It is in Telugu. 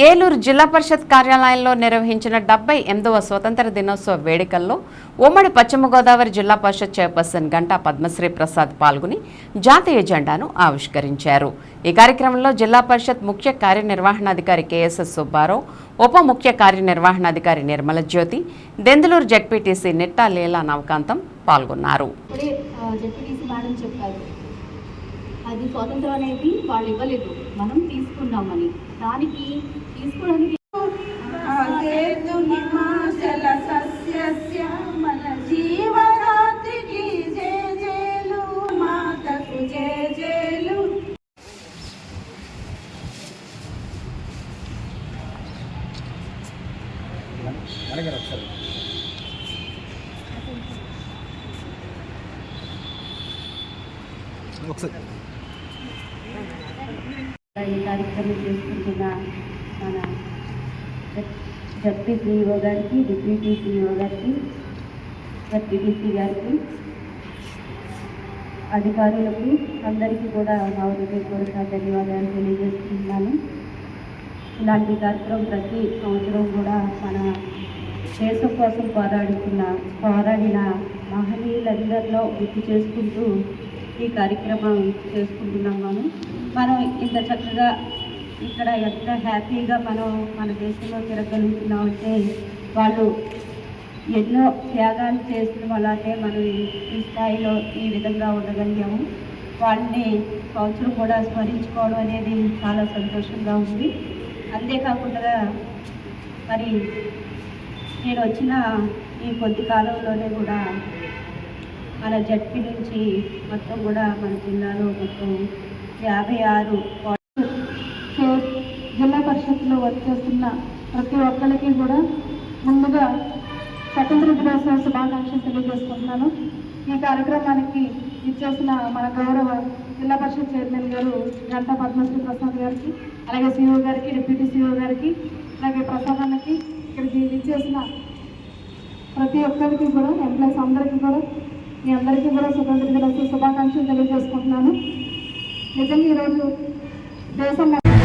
ఏలూరు జిల్లా పరిషత్ కార్యాలయంలో నిర్వహించిన డెబ్బై ఎనిమిదవ స్వతంత్ర దినోత్సవ వేడుకల్లో ఉమ్మడి పశ్చిమ గోదావరి జిల్లా పరిషత్ చైర్పర్సన్ గంటా పద్మశ్రీ ప్రసాద్ పాల్గొని జాతీయ జెండాను ఆవిష్కరించారు. ఈ కార్యక్రమంలో జిల్లా పరిషత్ ముఖ్య కార్యనిర్వహణాధికారి కెఎస్ఎస్ సుబ్బారావు ఉప ముఖ్య కార్యనిర్వహణాధికారి నిర్మల జ్యోతి దెందులూరు జడ్పీటీసీ నిట్టా లీలా నవకాంతం పాల్గొన్నారు. అది స్వాతంత్రం అనేది వాళ్ళు ఇవ్వలేదు. మనం తీసుకున్నామని. దానికి తీసుకోవడానికి ఆసేతు హిమాచల ఒకసారి. ఈ కార్యక్రమం చేసుకుంటున్న మన జడ్పీ సిఇఓ గారికి డిప్యూటీ సిఇఓ గారికి జడ్పీటీసీ గారికి అధికారులకు అందరికీ కూడా నా హృదయపూర్వక ధన్యవాదాలు తెలియజేస్తున్నాను. ఇలాంటి కార్యక్రమం ప్రతి సంవత్సరం కూడా మన దేశం కోసం పోరాడుతున్న పోరాడిన మహనీయులందరిలో గుర్తు చేసుకుంటూ ఈ కార్యక్రమం చేసుకుంటున్నాం మనం మనం ఇంత చక్కగా ఇక్కడ ఎంత హ్యాపీగా మనం మన దేశంలో తిరగలుగుతున్నాం అంటే వాళ్ళు ఎన్నో త్యాగాలు చేసిన వల్లనే మనం ఈ- ఈ స్థాయిలో ఈ విధంగా ఉండగలిగాము. వాళ్ళని సంవత్సరం కూడా స్మరించుకోవడం అనేది చాలా సంతోషంగా ఉంది. అంతేకాకుండా మరి నేను వచ్చిన ఈ కొద్ది కాలంలోనే కూడా మన జడ్పీ నుంచి మొత్తం కూడా మన జిల్లాలో మొత్తం యాభై ఆరు సో జిల్లా పరిషత్లో వర్క్ చేస్తున్న ప్రతి ఒక్కరికి కూడా ముందుగా స్వతంత్ర దినోత్సవ శుభాకాంక్షలు తెలియజేసుకుంటున్నాను. ఈ కార్యక్రమానికి ఇచ్చేసిన మన గౌరవ జిల్లా పరిషత్ చైర్మన్ గారు గంటా పద్మశ్రీ ప్రసాద్ గారికి అలాగే సిఇఓ గారికి డిప్యూటీ సిఇఓ గారికి అలాగే ప్రసాద్ అన్నకి ఇక్కడికి ఇచ్చేసిన ప్రతి ఒక్కరికి కూడా ఎంప్లాయీస్ అందరికీ కూడా మీ అందరికీ కూడా స్వతంత్ర దినోత్సవ శుభాకాంక్షలు తెలియజేసుకుంటున్నాను. నిజంగా ఈరోజు దేశం